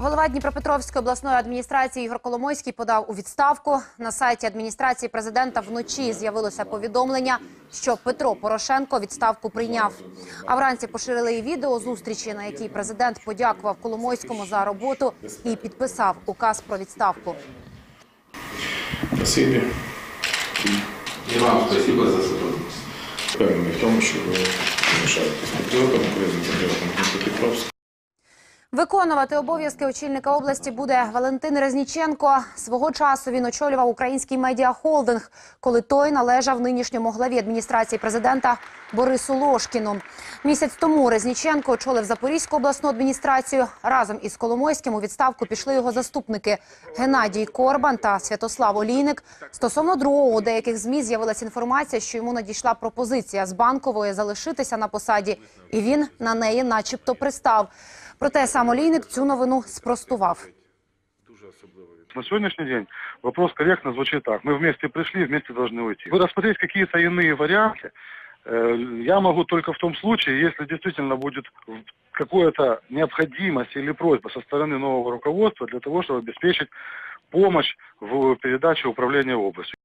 Голова Дніпропетровської обласної адміністрації Ігор Коломойський подав у відставку. На сайті адміністрації президента вночі з'явилося повідомлення, що Петро Порошенко відставку прийняв. А вранці поширили і відео зустрічі, на якій президент подякував Коломойському за роботу і підписав указ про відставку. Спасибі. І вам спасибо за сотрудничество. Впевнений в тому, що ви залишаєтесь патріотом, українським патріотом Дніпропетровська. Виконувати обов'язки очільника області буде Валентин Резніченко. Свого часу він очолював український медіахолдинг, коли той належав нинішньому главі адміністрації президента Борису Лошкіну. Місяць тому Резніченко очолив Запорізьку обласну адміністрацію. Разом із Коломойським у відставку пішли його заступники Геннадій Корбан та Святослав Олійник. Стосовно другого у деяких змі з'явилася інформація, що йому надійшла пропозиція з банкової залишитися на посаді, і він на неї, начебто, пристав. Проте сам Олійник цю новину спростував. На сегодняшний день вопрос корректно звучит так. Мы вместе пришли, вместе должны уйти. Вы рассмотреть какие-то иные варианты э, я могу только в том случае, если действительно будет в- какая-то необходимость или просьба со стороны нового руководства для того, чтобы обеспечить помощь в передаче управления областью.